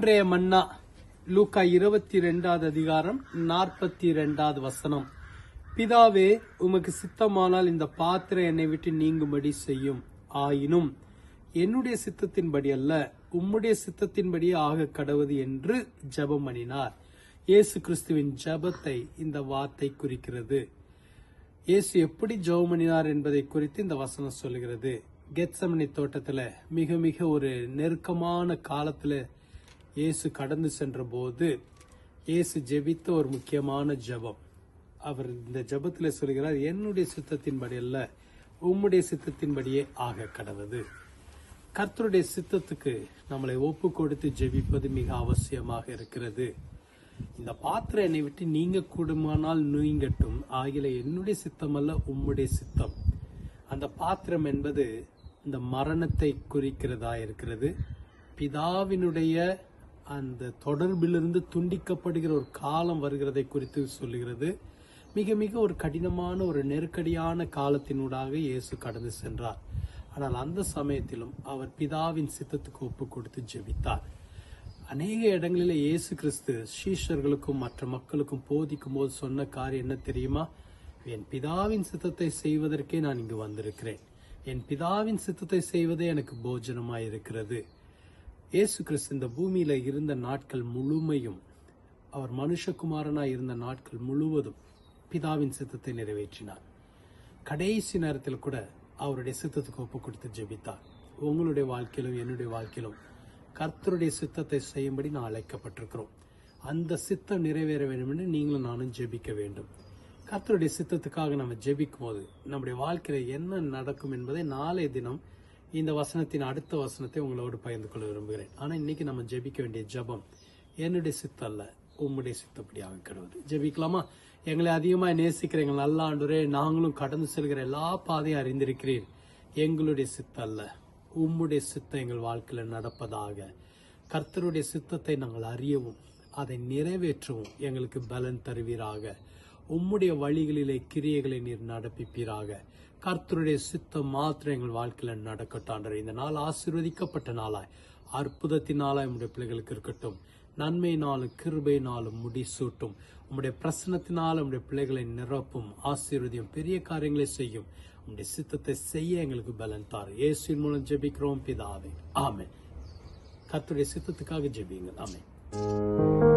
இன்றைய மன்னா லூக்கா இருபத்தி ரெண்டாவது அதிகாரம் நாற்பத்தி ரெண்டாவது வசனம். பிதாவே உமக்கு சித்தமானால் இந்த பாத்திரம் என்னை விட்டு நீங்கும்படி செய்யும். ஆயினும் என்னுடைய சித்தத்தின்படி அல்ல உம்முடைய சித்தத்தின்படியே ஆக கடவுது என்று ஜெபம் பண்ணினார் இயேசு கிறிஸ்துவின் ஜெபத்தை இந்த வார்த்தை குறிக்கிறது. இயேசு எப்படி ஜெபம் பண்ணினார் என்பதை குறித்து இந்த வசனம் சொல்கிறது கெட்சமணி தோட்டத்தில் மிக மிக ஒரு நெருக்கமான காலத்தில் இயேசு கடந்து சென்ற போது இயேசு ஜெபித்த ஒரு முக்கியமான ஜெபம். அவர் இந்த ஜபத்தில் சொல்கிறார் என்னுடைய சித்தத்தின்படி அல்ல உம்முடைய சித்தத்தின்படியே ஆக கடவுது. கர்த்தருடைய சித்தத்துக்கு நம்மளை ஒப்பு கொடுத்து ஜெபிப்பது மிக அவசியமாக இருக்கிறது. இந்த பாத்திரம் என்னை விட்டு நீங்க கூடுமானால் நீங்கட்டும் ஆகில என்னுடைய சித்தம் அல்ல உம்முடைய சித்தம். அந்த பாத்திரம் என்பது இந்த மரணத்தை குறிக்கிறதா இருக்கிறது. பிதாவினுடைய அந்த தொடர்பிலிருந்து துண்டிக்கப்படுகிற ஒரு காலம் வருகிறதை குறித்து சொல்லுகிறது. மிக மிக ஒரு கடினமான ஒரு நெருக்கடியான காலத்தினூடாக இயேசு கடந்து சென்றார். ஆனால் அந்த சமயத்திலும் அவர் பிதாவின் சித்தத்துக்கு ஒப்பு கொடுத்து ஜெபித்தார். அநேக இடங்களில் இயேசு கிறிஸ்து சீஷர்களுக்கும் மற்ற மக்களுக்கும் போதிக்கும் போது சொன்ன காரியம் என்ன தெரியுமா? என் பிதாவின் சித்தத்தை செய்வதற்கே நான் இங்கு வந்திருக்கிறேன். என் பிதாவின் சித்தத்தை செய்வதே எனக்கு போஜனமாயிருக்கிறது. இருக்கிறது இயேசு கிறிஸ்து இந்த பூமியில இருந்த நாட்கள் முழுமையும் அவர் மனுஷகுமாரனாய் இருந்த நாட்கள் முழுவதும் பிதாவின் சித்தத்தை நிறைவேற்றினார். கடைசி நேரத்தில் கூட அவருடைய சித்தத்துக்கு ஒப்பு கொடுத்து ஜெபித்தார். உங்களுடைய வாழ்க்கையிலும் என்னுடைய வாழ்க்கையிலும் கர்த்தருடைய சித்தத்தை செய்யும்படி நான் அழைக்கப்பட்டிருக்கிறோம். அந்த சித்தம் நிறைவேற வேண்டும் என்று நீங்களும் நானும் ஜெபிக்க வேண்டும். கர்த்தருடைய சித்தத்துக்காக நம்ம ஜெபிக்கும் போது நம்முடைய வாழ்க்கையில என்ன நடக்கும் என்பதை நாளைய தினம் இந்த வசனத்தின் அடுத்த வசனத்தை உங்களோடு பகிர்ந்து கொள்ள விரும்புகிறேன். ஆனால் இன்னைக்கு நம்ம ஜெபிக்க வேண்டிய ஜெபம் என்னுடைய சித்த அல்ல உம்முடைய சித்தப்படியாக கிடவுது ஜெபிக்கலாமா? எங்களை அதிகமாக நேசிக்கிற எங்கள் நல்ல ஆண்டுரே நாங்களும் கடந்து செல்கிற எல்லா பாதையும் அறிந்திருக்கிறேன் எங்களுடைய சித்த அல்ல உம்முடைய சித்தம் எங்கள் வாழ்க்கையில் நடப்பதாக. கர்த்தருடைய சித்தத்தை நாங்கள் அறியவும் அதை நிறைவேற்றவும் எங்களுக்கு பலன் தருவீராக. உம்முடைய வழிகளிலே கிரியைகளை நீர் நடப்பிப்பீராக. கர்த்தருடைய சித்தம் மாத்திரம் எங்கள் வாழ்க்கையில நடக்கட்டாண்டர் இந்த நாள் ஆசீர்வதிக்கப்பட்ட நாளாய். அற்புதத்தின் நாளாய் பிள்ளைகளுக்கு இருக்கட்டும். நன்மை நாளும் கிருபை நாளும் முடிசூட்டும் உம்முடைய பிரசனத்தினால் உங்களுடைய பிள்ளைகளை நிரப்பும் ஆசீர்வதியும் பெரிய காரியங்களை செய்யும். உங்களுடைய சித்தத்தை செய்ய எங்களுக்கு பலன் தாரு இயேசுவின் மூலம் ஜெபிக்கிறோம் பிதாவே. ஆமே கர்த்தருடைய சித்தத்துக்காக ஜெபிங்க ஆமென்.